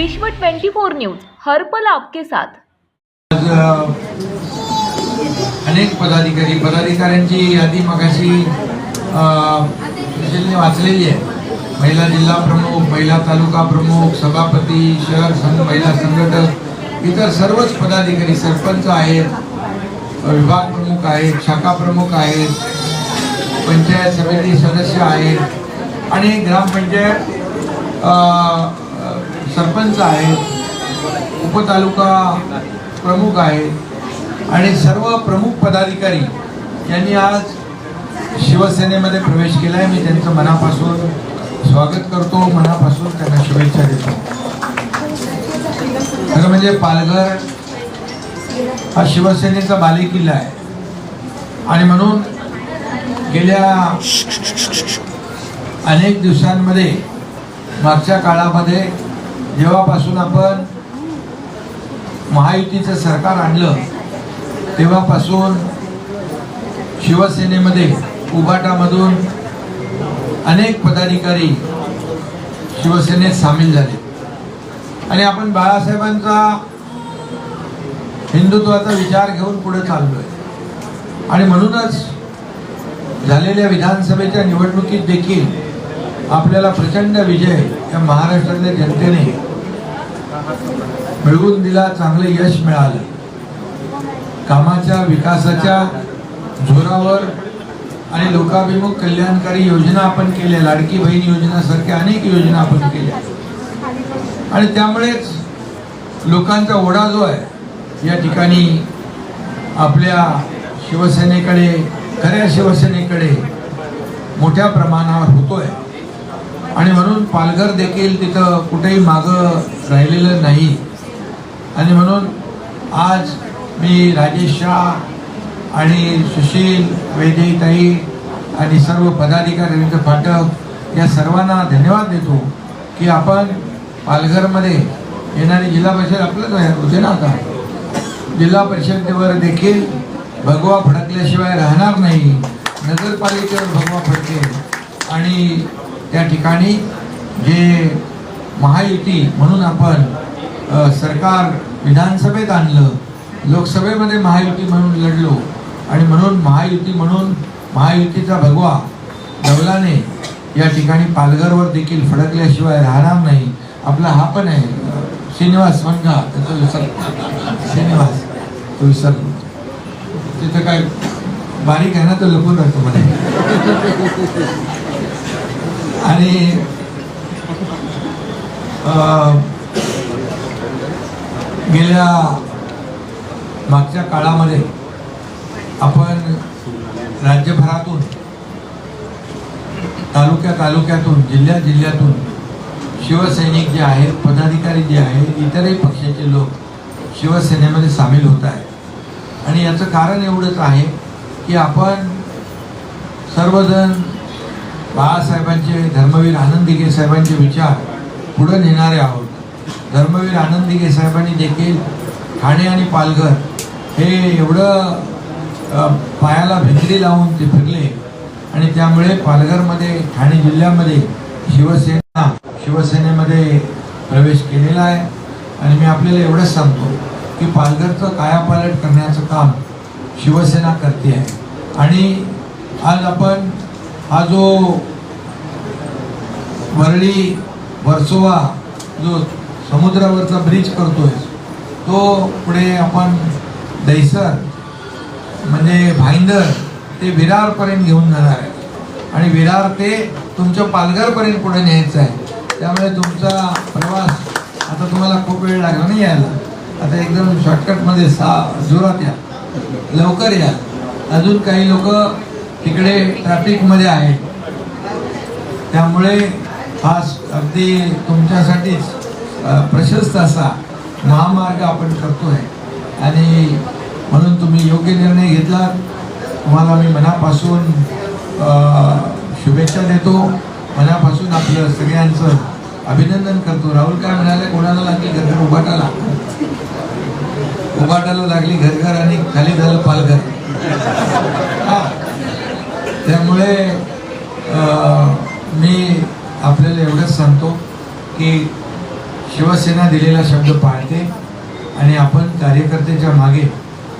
विश्व 24 न्यूज हरपल आपके साथ. आज अनेक पदाधिकारी पदाधिकाऱ्यांची यादी मगाशी वाचलेली आहे. महिला जिल्हा प्रमुख महिला तालुका प्रमुख सभापती शहर संघ महिला संघटक इतर सर्वच पदाधिकारी सरपंच आहेत विभाग प्रमुख आहेत शाखा प्रमुख आहेत पंचायत समिती सदस्य आहेत आणि ग्रामपंचायत सरपंच आहेत उपतालुका प्रमुख आहेत आणि सर्व प्रमुख पदाधिकारी यांनी आज शिवसेनेमध्ये प्रवेश केला आहे मी त्यांचं मनापासून स्वागत करतो मनापासून त्यांना शुभेच्छा देतो. खरं म्हणजे पालघर हा शिवसेनेचा बालेकिल्ला आहे. आणि म्हणून गेल्या अनेक दिवसांमध्ये मागच्या काळामध्ये जेव्हापासून आपण महायुतीचं सरकार आणलं तेव्हापासून शिवसेनेमध्ये उभाटामधून अनेक पदाधिकारी शिवसेनेत सामील झाले. आणि आपण बाळासाहेबांचा हिंदुत्वाचा विचार घेऊन पुढे चाललोय. आणि म्हणूनच झालेल्या विधानसभेच्या निवडणुकीत देखील आपल्याला प्रचंड विजय या महाराष्ट्रातल्या जनतेने मिळवून दिला चांगलं यश मिळालं. कामाच्या विकासाच्या जोरावर आणि लोकाभिमुख कल्याणकारी योजना आपण केल्या लाडकी बहीण योजनासारख्या अनेक योजना आपण केल्या. आणि त्यामुळेच लोकांचा ओढा जो आहे या ठिकाणी आपल्या शिवसेनेकडे खऱ्या शिवसेनेकडे मोठ्या प्रमाणावर होतोय. आणि म्हणून पालघर देखील तिथं कुठेही मागं राहिलेलं नाही. आणि म्हणून आज मी राजेश शाह आणि सुशील वैदेताई आणि सर्व पदाधिकारी रवींद्र फाटक या सर्वांना धन्यवाद देतो की आपण पालघरमध्ये येणारी जिल्हा परिषद आपलंच आहे होते ना आता. जिल्हा परिषदेवर देखील भगवा फडकल्याशिवाय राहणार नाही. नगरपालिकेवर भगवा फडकेल. आणि त्या ठिकाणी जे महायुती म्हणून आपण सरकार विधानसभेत आणलं लोकसभेमध्ये महायुती म्हणून लढलो आणि म्हणून महायुती म्हणून महायुतीचा भगवा नवलाने या ठिकाणी पालघरवर देखील फडकल्याशिवाय राहणार नाही. आपला हा पण आहे श्रीनिवास वनगा त्याचं विसर श्रीनिवास तो विसर तिथं काय बारीक आहे ना तो लपून राहतो म्हणे. आणि गेल्या मागच्या काळामध्ये आपण राज्यभरातून तालुक्या तालुक्यातून जिल्ह्या जिल्ह्यातून शिवसैनिक जे आहेत पदाधिकारी जे आहेत इतरही पक्षाचे लोक शिवसेनेमध्ये सामील होत आहेत. आणि याचं कारण एवढंच आहे की आपण सर्वजण बाळासाहेबांचे धर्मवीर आनंद दिघे साहेबांचे विचार पुढे नेणारे आहोत. धर्मवीर आनंद दिघे साहेबांनी देखील ठाणे आणि पालघर हे एवढं पायाला भिंगरी लावून ते फिरले. आणि त्यामुळे पालघरमध्ये ठाणे जिल्ह्यामध्ये शिवसेना शिवसेनेमध्ये प्रवेश केलेला आहे. आणि मी आपल्याला एवढंच सांगतो की पालघरचं कायापालट करण्याचं काम शिवसेना करते आहे. आणि आज आपण हा जो वरळी वर्सोवा जो समुद्रावरचा ब्रिज करतोय तो पुढे आपण दैसर म्हणजे भाईंदर ते विरारपर्यंत घेऊन जाणार आहे. आणि विरार ते तुमच्या पालघरपर्यंत पुढे न्यायचं आहे. त्यामुळे तुमचा प्रवास आता तुम्हाला खूप वेळ लागला नाही यायला. आता एकदम शॉर्टकटमध्ये सा जोरात या. लवकर या. अजून काही लोक तिकडे ट्रॅफिकमध्ये आहे. त्यामुळे हा अगदी तुमच्यासाठीच प्रशस्त असा महामार्ग आपण करतोय आणि म्हणून तुम्ही योग्य निर्णय घेतला तुम्हाला मी मनापासून शुभेच्छा देतो. मनापासून आपलं सगळ्यांचं अभिनंदन करतो. राहुल काय म्हणाले? कोणाला लागली घरघर? उभाटाला. उभाटाला लागली घरघर आणि खाली झालं पालघर हा. त्यामुळे अ, मी आपल्याला एवढंच सांगतो की शिवसेना दिलेला शब्द पाळते आणि आपण कार्यकर्त्याच्या मागे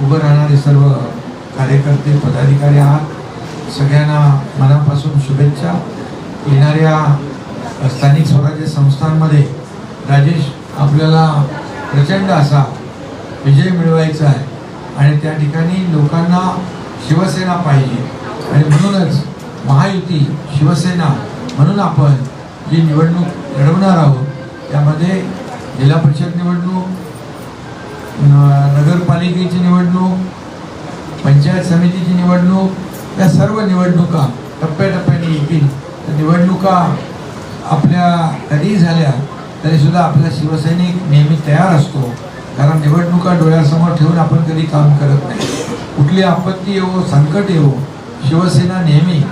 उभं राहणारे सर्व कार्यकर्ते पदाधिकारी आहात. सगळ्यांना मनापासून शुभेच्छा. येणाऱ्या स्थानिक स्वराज्य संस्थांमध्ये राजेश आपल्याला प्रचंड असा विजय मिळवायचा आहे आणि त्या ठिकाणी लोकांना शिवसेना पाहिजे. आणि म्हणूनच महायुती शिवसेना म्हणून आपण जी निवडणूक लढवणार आहोत त्यामध्ये जिल्हा परिषद निवडणूक नगरपालिकेची निवडणूक पंचायत समितीची निवडणूक या सर्व निवडणुका टप्प्याटप्प्याने येतील. तर निवडणुका आपल्या कधी झाल्या तरी सुद्धा आपला शिवसैनिक नेहमी तयार असतो. कारण निवडणुका डोळ्यासमोर ठेवून आपण कधी काम करत नाही. कुठली आपत्ती येवो संकट येवो शिवसेना नेहमी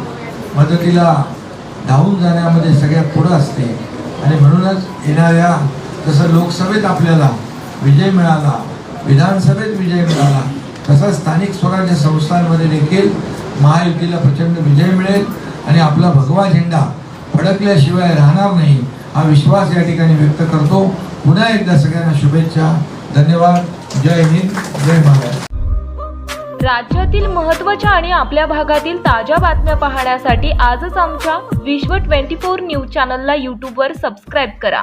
मदतीला धावून जाण्यामध्ये सगळ्यात पुढं असते. आणि म्हणूनच येणाऱ्या जसं लोकसभेत आपल्याला विजय मिळाला विधानसभेत विजय मिळाला तसा स्थानिक स्वराज्य संस्थांमध्ये देखील महायुतीला प्रचंड विजय मिळेल आणि आपला भगवा झेंडा फडकल्याशिवाय राहणार नाही हा विश्वास या ठिकाणी व्यक्त करतो. पुन्हा एकदा सगळ्यांना शुभेच्छा. धन्यवाद. जय हिंद. जय महाराष्ट्र. राज्यातील महत्त्वाच्या आणि आपल्या भागातील ताज्या बातम्या पाहण्यासाठी आजच आमच्या विश्व 24 न्यूज चॅनलला यूट्यूबवर सबस्क्राईब करा.